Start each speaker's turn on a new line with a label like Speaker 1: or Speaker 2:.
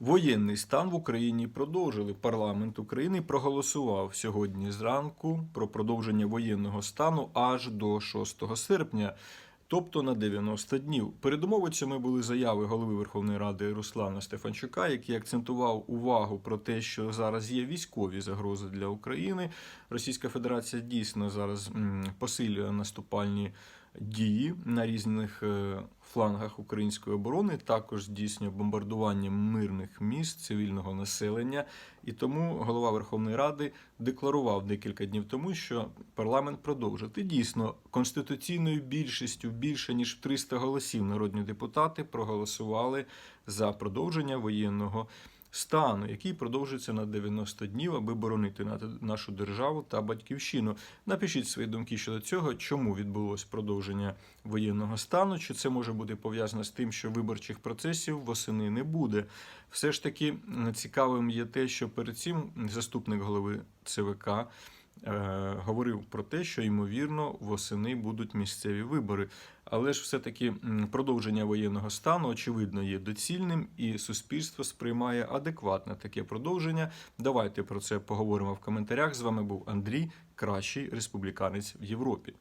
Speaker 1: Воєнний стан в Україні продовжили. Парламент України проголосував сьогодні зранку про продовження воєнного стану аж до 6 серпня, тобто на 90 днів. Передумовицями були заяви голови Верховної Ради Руслана Стефанчука, який акцентував увагу про те, що зараз є військові загрози для України. Російська Федерація дійсно зараз посилює наступальні дії на різних е, флангах української оборони, також здійснює бомбардування мирних міст цивільного населення. І тому голова Верховної Ради декларував декілька днів тому, що парламент продовжить. І дійсно конституційною більшістю більше ніж в 300 голосів народні депутати проголосували за продовження воєнного стану, який продовжується на 90 днів, аби боронити на- нашу державу та батьківщину. Напишіть свої думки щодо цього, чому відбулось продовження воєнного стану, чи це може бути пов'язано з тим, що виборчих процесів восени не буде. Все ж таки цікавим є те, що перед цим заступник голови ЦВК. Е, Говорив про те, що ймовірно восени будуть місцеві вибори, але ж все-таки продовження воєнного стану очевидно є доцільним, і суспільство сприймає адекватне таке продовження. Давайте про це поговоримо в коментарях. З вами був Андрій, кращий республіканець в Європі.